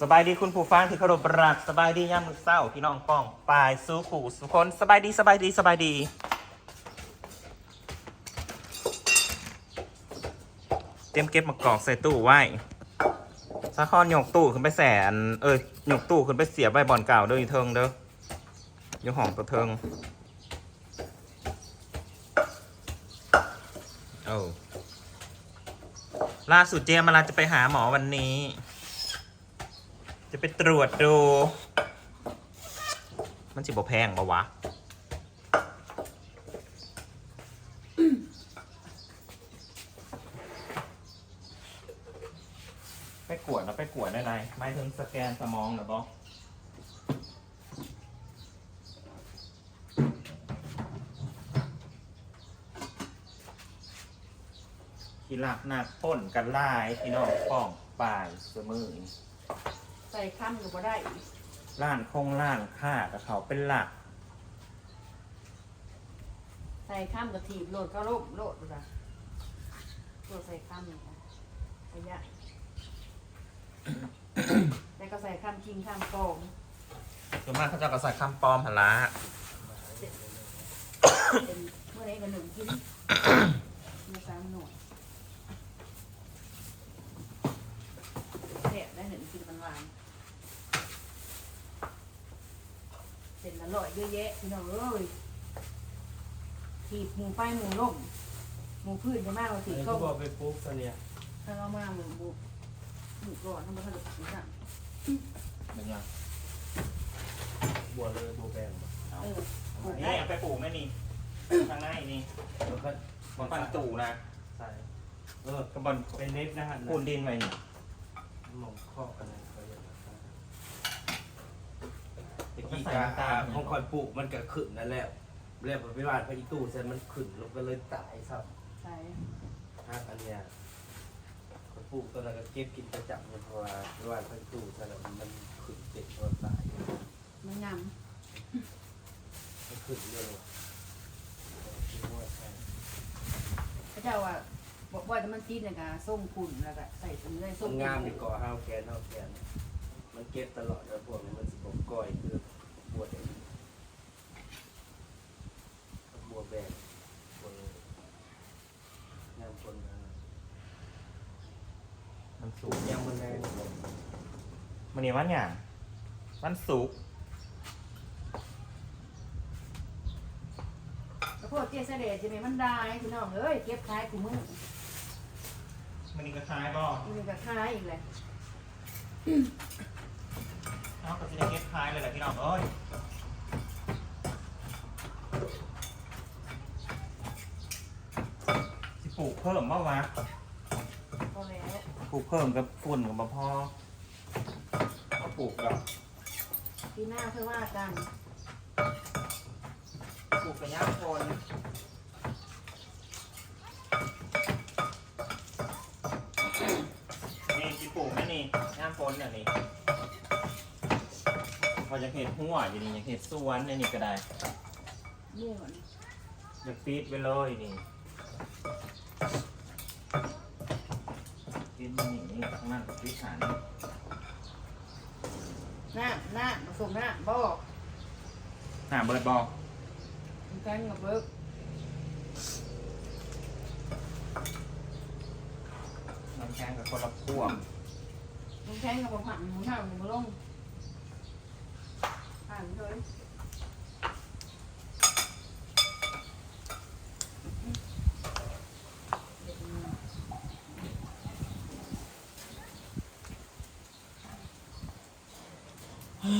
สบายดีคุณผู้ฟังที่เคารพรักสบายดีย่ามมือเศร้าพี่น้องป้องปายสู้ขู่สุคนสบายดีสบายดีสบายดี เตรียมเก็บมากอกใส่ตู้ไว้สาคอนยกตู้ขึ้นไปแสนเอ้ยยกตู้ขึ้นไปเสียบใบบอลเก่าเด้ออยู่เทิงเด้ออยู่ห้องตัวเทิงโอ้ล่าสุดเจมมาลาจะไปหาหมอวันนี้ จะไปตรวจดู มันสิบ่แพงปะวะ ไปกวดแล้วไปกวดได้ไรไม่ถึงสแกนสมองเหรอบอที่หลักหนักพ่นกันไล่พี่น้องป้องปลายเสมอ ใส่ข้ามอยู่ก็ได้อีกล้านคงล้านค่ากับเขาเป็นหลัก ใส่ข้ามกับถีบโหลดก็โลดโลดละโหลดใส่ข้ามนี่ค่ะระยะ แล้วก็ใส่ข้ามคิงข้ามโกงส่วนมากเขาจะเอากระใส่คำปลอมหนละเป็นเมื่อไรกันหนึ่งกินมีสามหน่วยเด็ดได้หนึ่งกินมันหวาน เสร็จแล้วลอยเยอะแยะพี่น้องเอ้ยถีบหมูไฟหมูล่มหมูพืชจะมากกว่าอันถีนี้บก็เข้าบอกไปปุ๊บตอนเนี้ยถ้าเรามาหมูบุหมูก่อนถ้ามันถ้าเราตัดสั่งเป็นยังบัวเลยบัวแบงเออปลูกนี่ได้เอาไปปลูกไหมนี่ข้างในนี่แล้วก็บนปันตู่นะใส่เออกระบอนเป็นเน็ตนะฮะปูนดินไว้นี่หมองข้อกันเลยเขาเรียกว่า ตะมันกี้ใส่กาน้ำตาลของคอยปลูกมันก็ขึ้นนั่นแหละแล้วพอไปบ้านพระอีตู้เสร็จมันขึ้นลงก็เลยตายครับใส่ฮักอันเนี้ยคอยปลูกตอนนั้นก็เก็บกินประจำเลยเพราะว่าไปบ้านพระอีตู้เสร็จแล้วมันขึ้นเจ็บตัวตายมันงมันขึ้นเยอะเลยคิดว่าใช่ำพระเจ้าว่าบอกว่าจะมันตีนเนี่ยกะส้มขุ่นแล้วก็ใส่ตรงนี้ส้มัมนงามดีกว่าห้าวแกนห้าวแกนมันเก็บตลอดแล้วพวกนี้มันสิบกก้อยคือ บัวเด็กบัวแบงบัวเลยงามคนนะมันสูสูงงยังมันแรงมันนี่วันหยังวันสุกร์แล้วพวกเจ๊เสด็จจะมีมันได้พี่น้องเอ้ยเก็บขายกูมึงมันนี่ก็คล้ายบ่มันก็ขายอีกเลยเอาก็จะได้เก็บคล้ายเลยแหละพี่น้องเอ้ย ปลูกเพิ่มบ่วะพอแล้วปลูกเพิ่มกับฝุ่นกับบ่พอก็ปลูกดอกปีหน้าเพื่อว่ากันปลูกกระยางคนนี่ที่ปลูกนี่นี่ย่างฝนเนี่ยนี่พอจะเห็ดหัวอยู่นี่อยากเห็ดสวนเนี่ยนี่ก็ได้นี่เหมือนอยากฟีดไปเลยนี่ฟีดมั นนี่นี่ข้างหน้ากับฟีดฐานนี่หน้าหน้าผสมหน้าบอกหาเบิร์ดบอกมันกันกับเบิร์กน้ำแข็งกับคนละขั้วมันแทงกับผังหมูเท่าหมูลงผ่านเลย มั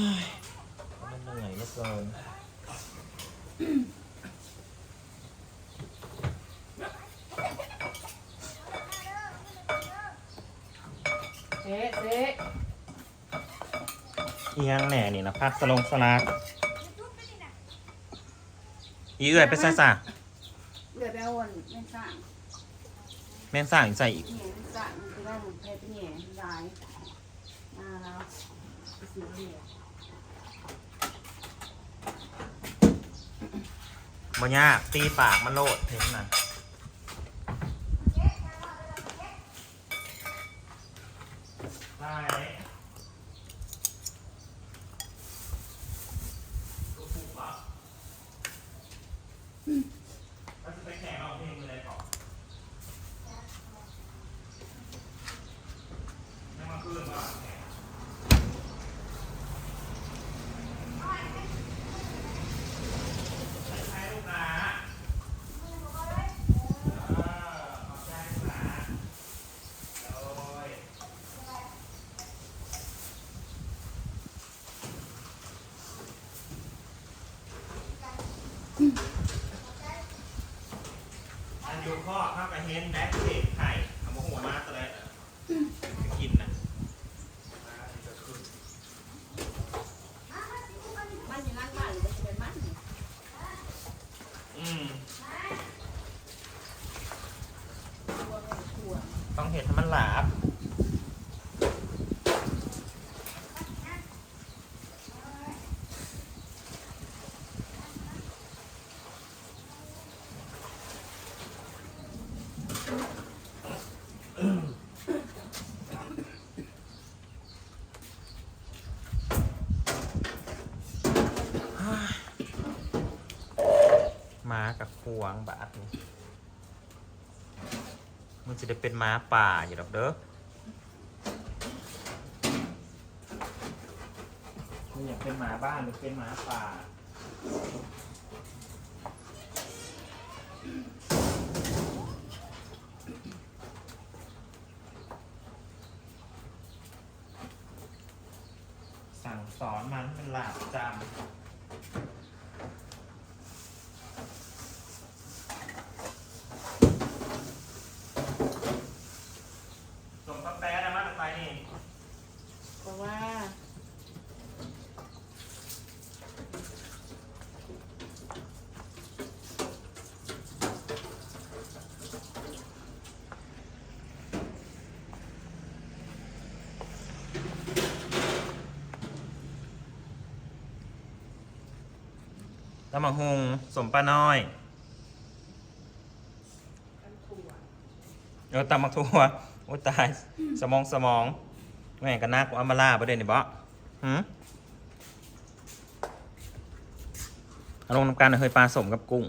นเหนื่อยเหลือเกิน เจ๊เจ๊อีหยังแหน่นี่นะพักสลงสลัดอีเอื่อยไปใส่ซะเลือดไปเอาวันไม่สร้างแม่งสร้างอีกใส่อีกแหน่ไม่สร้างมันจะได้หมดแพ้เป็นแหน่ลายมาแล้วไปซื้อเหลี่ยบ่ยากตีปากมันโลดเห็นนะได้ เห็นแบ็คเทคไข่เอามาหัวมาตัวแรกอะกินนะมาก็คือมันอยู่นั่นบ้านหรือจะเป็นมันอืมต้องเห็นให้มันหลาบ กับควงบาทนี่มันจะได้เป็นม้าป่าอยู่ดอกเด้อมันอยากเป็นหมาบ้านหรือเป็นหมาป่า สั่งสอนมันเป็นหลาบจำ ส่งกาแฟนะมาไปนี่ เพราะว่า แล้วมาฮงสมป้าน้อยกันถั่วเออตำมักทั่วโอ้ตาย สมองสมองแม่งกันนักเอามาล่าประเด็นนี่บ่หืมอาลงน้ำกันเฮ้ยปลาสมกับกุ้ง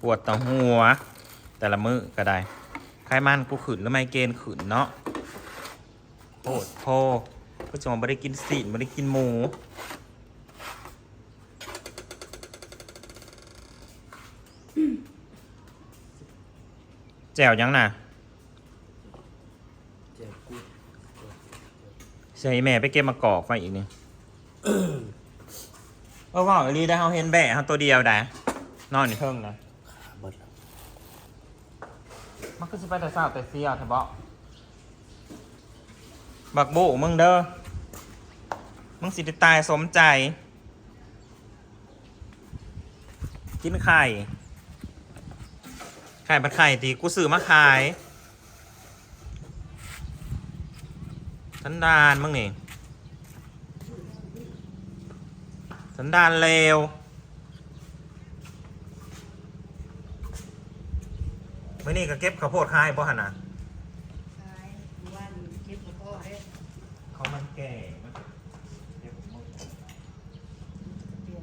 ปวดต่อหัว แต่ละมือก็ได้ไขมันกูขืนแล้วไม่เกรนขืนเนาะโคตรโพ ก็จะมาไม่ได้กินสีนไม่ได้กินหมูแจ่วยังน่ะใช่แม่ไปเก็บมากอกไฟอีกนี่เออว่าอีลีได้เขาเห็นแบะเขาตัวเดียวได้นอนอยู่เทิงนะมันก็จะไปแต่เศร้าแต่เสียเถอะบอกบักโบมึงเด้อ มึงสิได้ตายสมใจ กินไข่ ไข่บัดไข่ตีกูซื้อมาขายสันดานมึงนี่สันดานเลวมื่อนี้ก็เก็บข้าวโพดขายบ่หันน่ะใช่ว่านี่เก็บแล้วก็ให้เขามันแก่มันเก็บหมด เปลี่ยน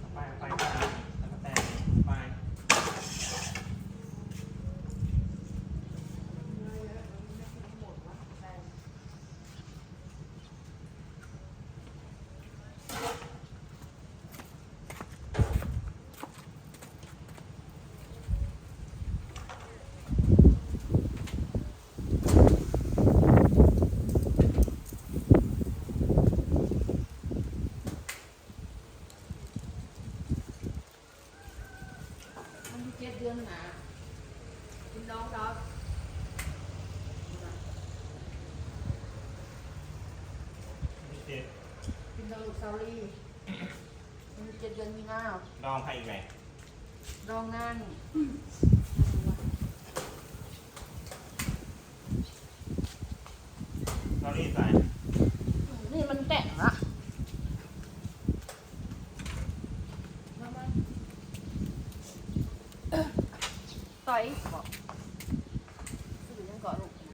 เอาไปเอาไปไปแล้วก็แต่ไป มัน เจ็ดเดือนหนาคุณน้องดอกนี่เจ็ดคุณน้องลูกซาลีมันเจ็ดเดือนมีนาลองใครอีกไหมรองงาน เรารีบใส่ นี่มันแต่งละ ม